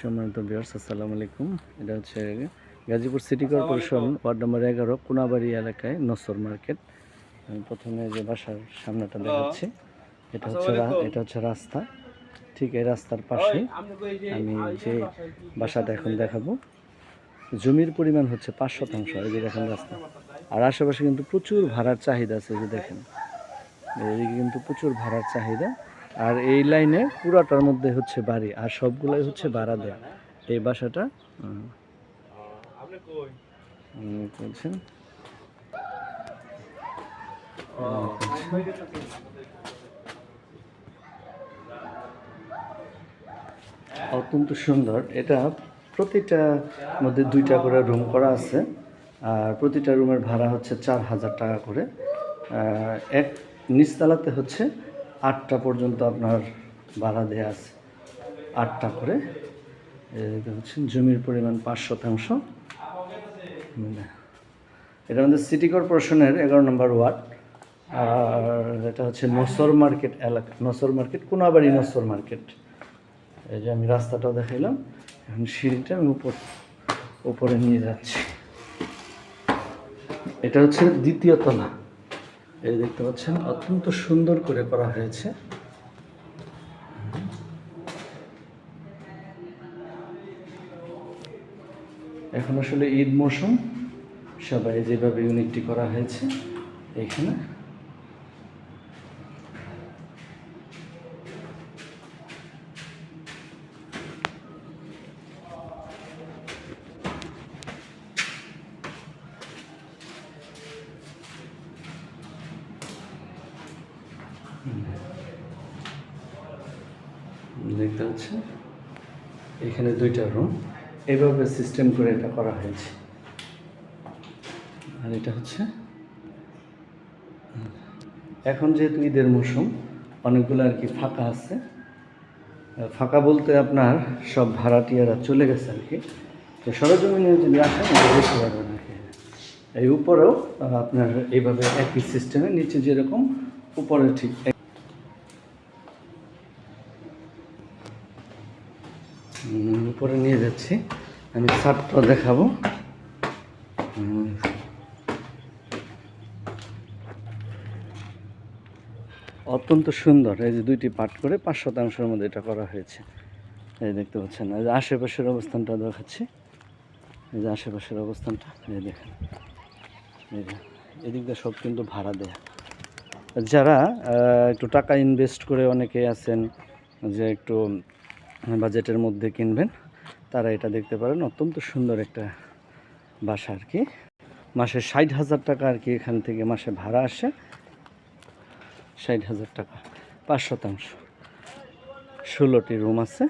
সম্মানিত বিয়ার্স আসসালামু আলাইকুম। এটা হচ্ছে Gazipur city corporation ward number এগারো কোনাবাড়ি এলাকায় নসর মার্কেট। প্রথমে যে বাসার সামনেটা দেখাচ্ছি এটা হচ্ছে এটা হচ্ছে রাস্তা। ঠিক এই রাস্তার পাশে আমি যে বাসাটা এখন দেখাবো জমির পরিমাণ হচ্ছে পাঁচ শতাংশ এই যে দেখেন রাস্তা। আর আশেপাশে কিন্তু প্রচুর ভাড়ার চাহিদা আছে যে দেখেন। এদিকে কিন্তু প্রচুর ভাড়ার চাহিদা। আর এই লাইনে পুরাটার মধ্যে হচ্ছে বাড়ি, আর সবগুলাই হচ্ছে ভাড়া দেয়া। এই বাসাটা বলছেন? অত্যন্ত সুন্দর। এটা প্রতিটা মধ্যে দুইটা করে রুম করা আছে, আর প্রতিটা রুমের ভাড়া হচ্ছে চার হাজার টাকা করে। এক নিচতলাতে হচ্ছে আটটা পর্যন্ত আপনার ভাড়া দেওয়া আছে। আটটা করে হচ্ছে জমির পরিমাণ পাঁচ শতাংশ। মানে এটা আমাদের সিটি কর্পোরেশনের এগারো নম্বর ওয়ার্ড। আর এটা হচ্ছে নসর মার্কেট এলাকা, নসর মার্কেট, কোনাবাড়ি নসর মার্কেট। এই যে আমি রাস্তাটাও দেখাইলাম, এখন সিঁড়িটা আমি উপর, উপরে নিয়ে যাচ্ছি। এটা হচ্ছে দ্বিতীয় তলা। এই দেখতে পাচ্ছেন, অত্যন্ত সুন্দর করে করা হয়েছে। এখন আসলে ঈদ মৌসুম, সবাই যেভাবে ইউনিটটি করা হয়েছে, এখানে দেখতে হচ্ছে এখানে দুইটা রুম এইভাবে সিস্টেম করে এটা করা হয়েছে। আর এটা হচ্ছে? এখন যেহেতু ঈদের মৌসুম, অনেকগুলো আর কি ফাঁকা আছে। ফাঁকা বলতে আপনার সব ভাড়াটিয়ারা চলে গেছে আর কি। তো সরজমিনে যদি আসেন দেখতে পারবেন এই উপরেও আপনার এইভাবে একই সিস্টেমে নিচে যেরকম, উপরে ঠিক এক- উম, উপরে নিয়ে যাচ্ছি। আমি ছাদটা দেখাবো। অত্যন্ত সুন্দর। এই যে দুইটি পাট করে পাঁচ শতাংশের মধ্যে এটা করা হয়েছে। এই দেখতে পাচ্ছেন, এই যে আশেপাশের অবস্থানটা দেখাচ্ছি। এই যে আশেপাশের অবস্থানটা, এই দেখেন। এই যে এদিক দিয়ে সব কিন্তু ভাড়া দেয়া। যারা একটু টাকা ইনভেস্ট করে অনেকে আছেন, যে একটু বাজেটের মধ্যে কিনবেন। তারা এটা দেখতে পারেন, অত্যন্ত সুন্দর একটা বাসা আর কি। মাসে ষাট হাজার টাকা আর কি এখান থেকে মাসে ভাড়া আসে। ষাট হাজার টাকা, পাঁচ শতাংশ। ষোলোটি রুম আছে।